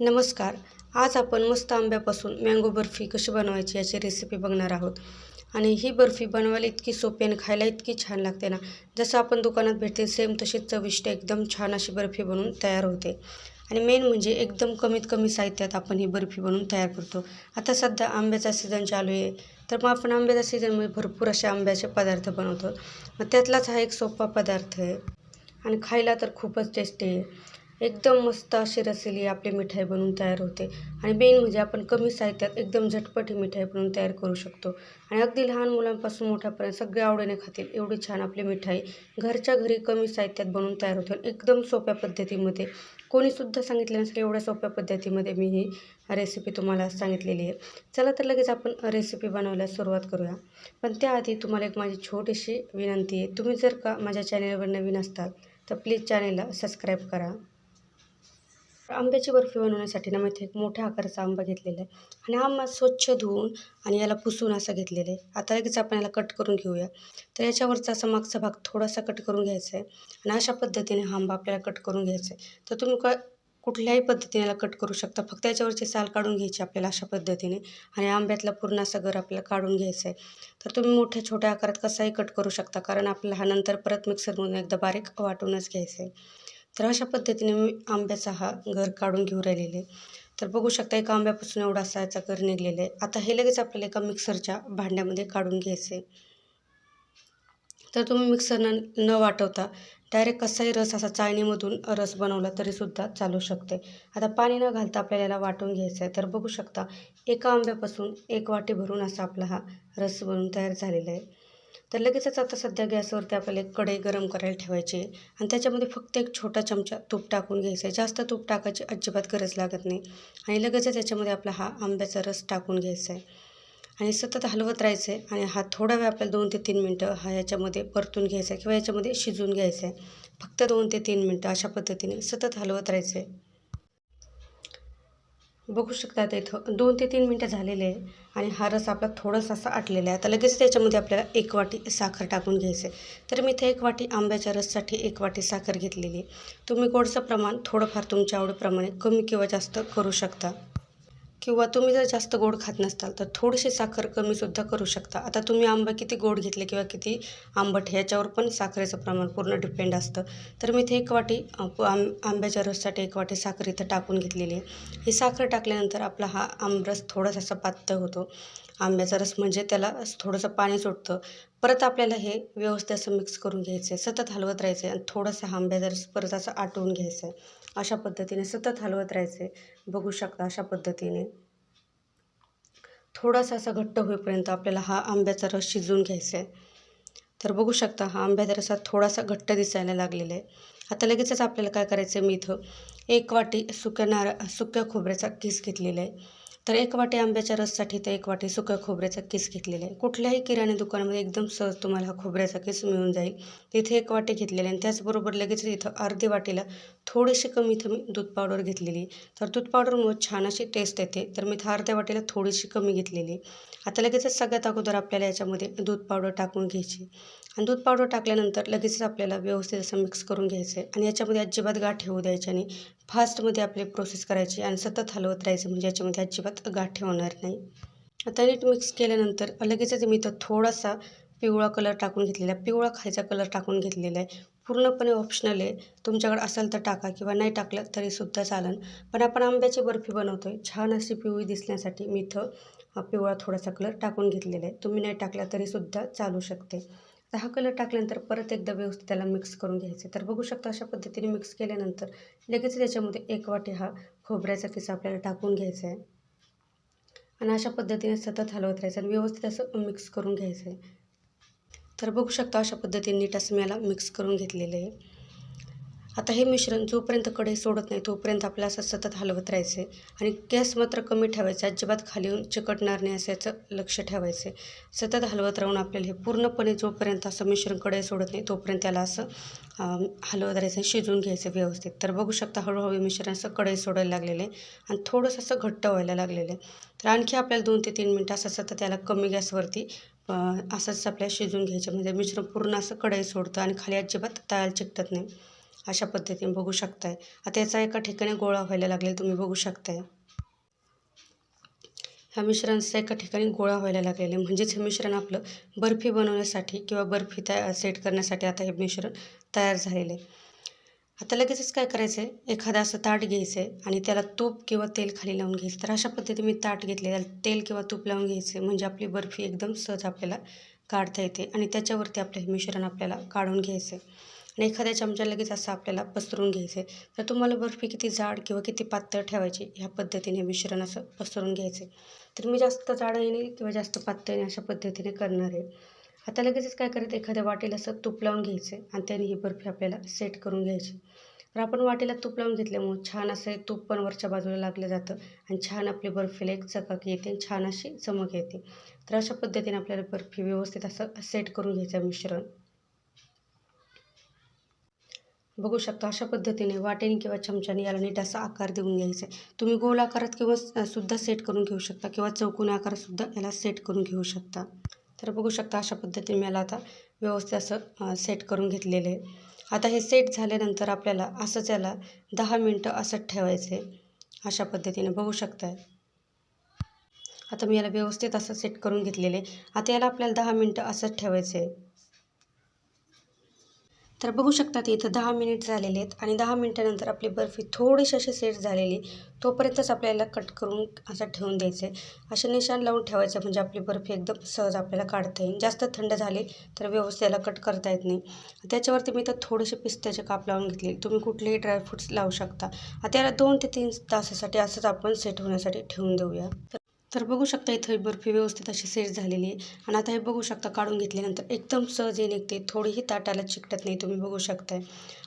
नमस्कार. आज आपण मस्त आंब्यापासून मँगो बर्फी कशी बनवायची याची रेसिपी बघणार आहोत. आणि ही बर्फी बनवायला इतकी सोपी आणि खायला इतकी छान लागते ना. जसं आपण दुकानात भेटते सेम तशीच चविष्ट एकदम छान अशी बर्फी बनवून तयार होते. आणि मेन म्हणजे एकदम कमीत कमी साहित्यात आपण ही बर्फी बनवून तयार करतो. आता सध्या आंब्याचा सीझन चालू आहे. तर मग आपण आंब्याचा सीझनमध्ये भरपूर असे आंब्याचे पदार्थ बनवतो. मग त्यातलाच हा एक सोपा पदार्थ आहे. आणि खायला तर खूपच टेस्टी आहे. एकदम मस्त अशी रसिली आपली मिठाई बनवून तयार होते. आणि मेन म्हणजे आपण कमी साहित्यात एकदम झटपट ही मिठाई बनवून तयार करू शकतो. आणि अगदी लहान मुलांपासून मोठ्यापर्यंत सगळे आवडीने खातील एवढी छान आपली मिठाई घरच्या घरी कमी साहित्यात बनवून तयार होते. एकदम सोप्या पद्धतीमध्ये कोणीसुद्धा सांगितलं नसेल एवढ्या सोप्या पद्धतीमध्ये मी ही रेसिपी तुम्हाला सांगितलेली आहे. चला तर लगेच आपण रेसिपी बनवायला सुरुवात करूया. पण त्याआधी तुम्हाला एक माझी छोटीशी विनंती आहे. तुम्ही जर का माझ्या चॅनेलवर नवीन असतात तर प्लीज चॅनेलला सबस्क्राईब करा. आंब्याची बर्फी बनवण्यासाठी ना मी इथे एक मोठ्या आकाराचा आंबा घेतलेला आहे. आणि आंबा स्वच्छ धुवून आणि याला पुसून असं घेतलेलं आहे. आता लगेच आपण याला कट करून घेऊया. तर याच्यावरचा असा मागचा भाग थोडासा कट करून घ्यायचा आहे. आणि अशा पद्धतीने हा आंबा आपल्याला कट करून घ्यायचा आहे. तर तुम्ही क कुठल्याही पद्धतीने याला कट करू शकता. फक्त याच्यावरची साल काढून घ्यायची आपल्याला अशा पद्धतीने. आणि आंब्यातला पूर्ण असा गर आपल्याला काढून घ्यायचा आहे. तर तुम्ही मोठ्या छोट्या आकारात कसाही कट करू शकता. कारण आपल्याला हा नंतर परत मिक्सरमधून एकदा बारीक वाटूनच घ्यायचं आहे. तर अशा पद्धतीने मी आंब्याचा हा घर काढून घेऊ राहिलेले. तर बघू शकता एका आंब्यापासून एवढा असा याचा घर निघलेला. आहे आता हे लगेच आपल्याला एका मिक्सरच्या भांड्यामध्ये काढून घ्यायचं. आहे तर तुम्ही मिक्सरनं न वाटवता डायरेक्ट कसाही रस असा चाळणीमधून रस बनवला तरीसुद्धा चालू शकते. आता पाणी न घालता आपल्याला याला वाटून घ्यायचं आहे. तर बघू शकता एका आंब्यापासून एक वाटी भरून असा आपला हा रस बनवून तयार झालेला आहे. तर लगेचच आता सध्या गॅसवरती आपल्याला एक कढई गरम करायला ठेवायची आणि त्याच्यामध्ये फक्त एक छोटा चमचा तूप टाकून घ्यायचं आहे. जास्त तूप टाकायची अजिबात गरज लागत नाही. आणि लगेचच याच्यामध्ये आपला हा आंब्याचा रस टाकून घ्यायचा आहे. आणि सतत हलवत राहायचं आहे आणि हा थोडा वेळ आपल्याला दोन ते तीन मिनटं हा याच्यामध्ये परतून घ्यायचा आहे किंवा याच्यामध्ये शिजून घ्यायचं आहे. फक्त दोन ते तीन मिनटं अशा पद्धतीने सतत हलवत राहायचं आहे. बघू शकता आता इथं दोन ते तीन मिनटं झालेले आहे आणि हा रस आपला थोडासा असा आटलेला आहे. आता लगेच त्याच्यामध्ये आपल्याला एक वाटी साखर टाकून घ्यायचं आहे. तर मी इथे एक वाटी आंब्याच्या रससाठी एक वाटी साखर घेतलेली तुम्ही गोडचं प्रमाण थोडंफार तुमच्या आवडीप्रमाणे कमी किंवा जास्त करू शकता. किंवा तुम्ही जर जास्त गोड खात नसताल तर थोडीशी साखर कमीसुद्धा करू शकता. आता तुम्ही आंबा किती गोड घेतले किंवा किती आंबट ह्याच्यावर पण साखरेचं प्रमाण पूर्ण डिपेंड असतं. तर मी इथे एक वाटी आंब आंब्याच्या रससाठी एक वाटी साखर इथं टाकून घेतलेली आहे. ही साखर टाकल्यानंतर आपला हा आमरस थोडासा असा पातळ होतो. आंब्याचा रस म्हणजे त्याला थोडंसं पाणी सुटतं. परत आपल्याला हे व्यवस्थित असं मिक्स करून घ्यायचं आहे सतत हलवत राहायचं आहे आणि थोडासा हा आंब्याचा रस परत असं आटवून घ्यायचं आहे अशा पद्धतीने सतत हलवत राहायचे. बघू शकता अशा पद्धतीने. थोडासा असा घट्ट होईपर्यंत आपल्याला हा आंब्याचा रस शिजवून घ्यायचा आहे तर बघू शकता हा आंब्याचा रसात थोडासा घट्ट दिसायला लागलेला आहे. आता लगेचच आपल्याला काय करायचं आहे मी इथं एक वाटी सुक्या नारळ सुक्या खोबऱ्याचा किस घेतलेला आहे. तर एक वाटी आंब्याच्या रससाठी तर एक वाटी सुक्या खोबऱ्याचा किस घेतलेला आहे. कुठल्याही किराणा दुकानामध्ये एकदम सहज तुम्हाला हा खोबऱ्याचा किस मिळून जाईल. तिथे एक वाटी घेतलेली आणि त्याचबरोबर लगेच इथं अर्धी वाटीला थोडीशी कमी इथं मी दूध पावडर घेतलेली तर दूध पावडरमुळे छान अशी टेस्ट येते. तर मी इथं अर्ध्या वाटीला थोडीशी कमी घेतलेली आता लगेचच सगळ्यात अगोदर आपल्याला याच्यामध्ये दूध पावडर टाकून घ्यायची आणि दूध पावडर टाकल्यानंतर लगेचच आपल्याला व्यवस्थित असं मिक्स करून घ्यायचं आहे आणि याच्यामध्ये अजिबात गाठ ठेवू द्यायची आणि फास्टमध्ये आपली प्रोसेस करायची आणि सतत हलवत राहायचं. म्हणजे याच्यामध्ये अजिबात गाठ होणार नाही. आता नीट मिक्स केल्यानंतर लगेचच मी तर थोडासा पिवळा कलर टाकून घेतलेला आहे. पिवळा खायचा कलर टाकून घेतलेला आहे. पूर्णपणे ऑप्शनल आहे. तुमच्याकडे असेल तर टाका किंवा नाही टाकलं तरीसुद्धा चालेल पण आपण आंब्याची बर्फी बनवतो आहे छान अशी पिवळी दिसण्यासाठी मी इथं पिवळा थोडासा कलर टाकून घेतलेला आहे. तुम्ही नाही टाकला तरीसुद्धा चालू शकते. तर हा कलर टाकल्यानंतर परत एकदा व्यवस्थित त्याला मिक्स करून घ्यायचं. तर बघू शकता अशा पद्धतीने मिक्स केल्यानंतर लगेच त्याच्यामध्ये एक वाटी हा खोबऱ्याचा किस्सा आपल्याला टाकून घ्यायचा आहे. आणि अशा पद्धतीने सतत हलवत राहायचं आणि व्यवस्थित असं मिक्स करून घ्यायचं आहे. तर बघू शकता अशा पद्धतीने नीट असं मी याला मिक्स करून घेतलेलं आहे. आता हे मिश्रण जोपर्यंत कढई सोडत नाही तोपर्यंत आपल्याला असं सतत हलवत राहायचं आहे आणि गॅस मात्र कमी ठेवायचा अजिबात खाली येऊन चिकटणार नाही असं याचं लक्ष ठेवायचं आहे सतत हलवत राहून आपल्याला हे पूर्णपणे जोपर्यंत असं मिश्रण कढई सोडत नाही तोपर्यंत त्याला असं हलवत राहायचं शिजवून घ्यायचं व्यवस्थित. तर बघू शकता हळूहळू मिश्रण असं कढई सोडायला लागलेलं आहे आणि थोडंसं असं घट्ट व्हायला लागलेलं आहे. तर आणखी आपल्याला दोन ते तीन मिनटं असं सतत त्याला कमी गॅसवरती असंच आपल्याला शिजून घ्यायचं म्हणजे मिश्रण पूर्ण असं कढई सोडतं आणि खाली अजिबात तयार चिकटत नाही. अशा पद्धतीने बघू शकताय. आता याचा एका ठिकाणी गोळा व्हायला लागेल तुम्ही बघू शकताय. ह्या मिश्रणाचा एका ठिकाणी गोळा व्हायला लागलेलं आहे. म्हणजेच हे मिश्रण आपलं बर्फी बनवण्यासाठी किंवा बर्फी तया सेट करण्यासाठी आता हे मिश्रण तयार झालेलं आहे. आता लगेचच काय करायचं आहे एखादा असं ताट घ्यायचं आहे आणि त्याला तूप किंवा तेल खाली लावून घ्यायचं. तर अशा पद्धतीने मी ताट घेतले त्याला तेल किंवा तूप लावून घ्यायचं म्हणजे आपली बर्फी एकदम सहज आपल्याला काढता येते आणि त्याच्यावरती आपलं हे मिश्रण आपल्याला काढून घ्यायचं आहे आणि एखाद्या चमचा लगेच असं आपल्याला पसरून घ्यायचं आहे तर तुम्हाला बर्फी किती जाड किंवा किती पातळ ठेवायची ह्या पद्धतीने मिश्रण असं पसरून घ्यायचं आहे तर मी जास्त जाडही किंवा जास्त पातळीने अशा पद्धतीने करणार आहे. आता लगेचच काय करायचं एखाद्या वाटेला असं तूप लावून घ्यायचं आहे आणि त्याने ही बर्फी आपल्याला सेट करून घ्यायची. तर आपण वाटेला तूप लावून घेतल्यामुळं छान असं तूप पण वरच्या बाजूला लागलं जातं आणि छान आपली बर्फीला एक चकाक येते आणि छान अशी चमक येते. तर अशा पद्धतीने आपल्याला बर्फी व्यवस्थित असं सेट करून घ्यायचं मिश्रण. बघू शकता अशा पद्धतीने वाटेने किंवा चमच्याने याला नीट असा आकार देऊन घ्यायचा आहे. तुम्ही गोल आकारात किंवा सुद्धा सेट करून घेऊ शकता किंवा चौकोनी आकारातसुद्धा याला सेट करून घेऊ शकता. तर बघू शकता अशा पद्धतीने मला आता व्यवस्थित असं सेट करून घेतलेलं आहे. आता हे सेट झाल्यानंतर आपल्याला असंच याला दहा मिनटं असंच ठेवायचं आहे. अशा पद्धतीने बघू शकताय. आता मी याला व्यवस्थित असं सेट करून घेतलेलं आहे. आता याला आपल्याला दहा मिनटं असंच ठेवायचं आहे. तर बघू शकतात इथं दहा मिनिट झालेले आहेत आणि दहा मिनिटानंतर आपली बर्फी थोडीशी अशी सेट झालेली तोपर्यंतच आपल्याला कट करून असं ठेवून द्यायचं आहे. असे निशाण लावून ठेवायचं म्हणजे आपली बर्फी एकदम सहज आपल्याला काढता येईल. जास्त थंड झाली तर व्यवस्थित याला कट करता येत नाही. त्याच्यावरती मी तर थोडेसे पिस्त्याचे काप लावून घेतले तुम्ही कुठलेही ड्रायफ्रूट्स लावू शकता. आता याला दोन ते तीन तासासाठी असंच आपण सेट होण्यासाठी ठेवून देऊया. तर बघू शकता इथं ही बर्फी व्यवस्थित अशी सेट झालेली आहे. आणि आता हे बघू शकता काढून घेतल्यानंतर एकदम सहज निघते. थोडीही ताटाला चिकटत नाही तुम्ही बघू शकताय.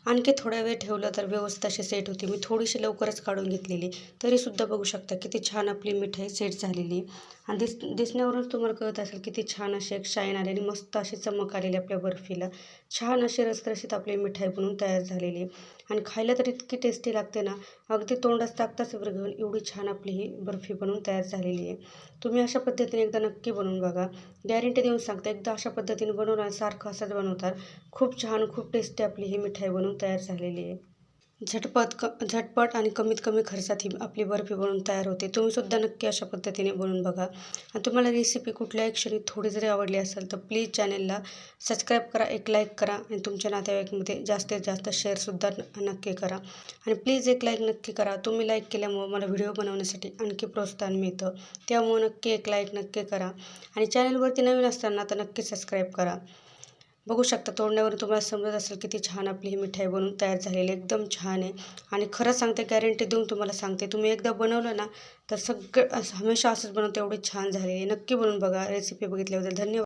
आणखी थोडा वेळ ठेवलं तर व्यवस्थित अशी सेट होती. मी थोडीशी लवकरच काढून घेतलेली तरीसुद्धा बघू शकता किती छान आपली मिठाई सेट झालेली आणि दिस दिसण्यावरूनच तुम्हाला कळत असेल किती छान अशी एक शाईन आलेली मस्त अशी चमक आलेली आपल्या बर्फीला. छान अशी रसरशीत आपली मिठाई बनवून तयार झालेली आणि खायला तर इतकी टेस्टी लागते ना. अगदी तोंडच टाकताच वर घेऊन एवढी छान आपली ही बर्फी बनवून तयार झालेली आहे. तुम्ही अशा पद्धतीने एकदा नक्की बनवून बघा. गॅरंटी देऊन सांगता एकदा अशा पद्धतीने बनवणार सारखं असंच बनवतात. खूप छान खूप टेस्टी आपली ही मिठाई बनवून तयार झालेली आहे. झटपट क झटपट आणि कमीत कमी खर्चात ही आपली बर्फी बनवून तयार होते. तुम्हीसुद्धा नक्की अशा पद्धतीने बनवून बघा. आणि तुम्हाला रेसिपी कुठल्याही क्षणी थोडी जरी आवडली असेल तर प्लीज चॅनेलला सबस्क्राईब करा एक लाईक करा आणि तुमच्या नातेवाईकमध्ये जास्तीत जास्त शेअरसुद्धा नक्की करा. आणि प्लीज एक लाईक नक्की करा. तुम्ही लाईक केल्यामुळं मला व्हिडिओ बनवण्यासाठी आणखी प्रोत्साहन मिळतं. त्यामुळं नक्की एक लाईक नक्की करा. आणि चॅनलवरती नवीन असताना तर नक्की सबस्क्राईब करा. बघू शकता तोडण्यावर तुम्हाला समजत असेल किती छान आपली ही मिठाई बनवून तयार झालेली एकदम छान आहे. आणि खरंच सांगते गॅरंटी देऊन तुम्हाला सांगते तुम्ही एकदा बनवलं ना तर सगळं हमेशा असंच बनवते एवढी छान झालेली नक्की बनवून बघा रेसिपी बघितल्याबद्दल धन्यवाद.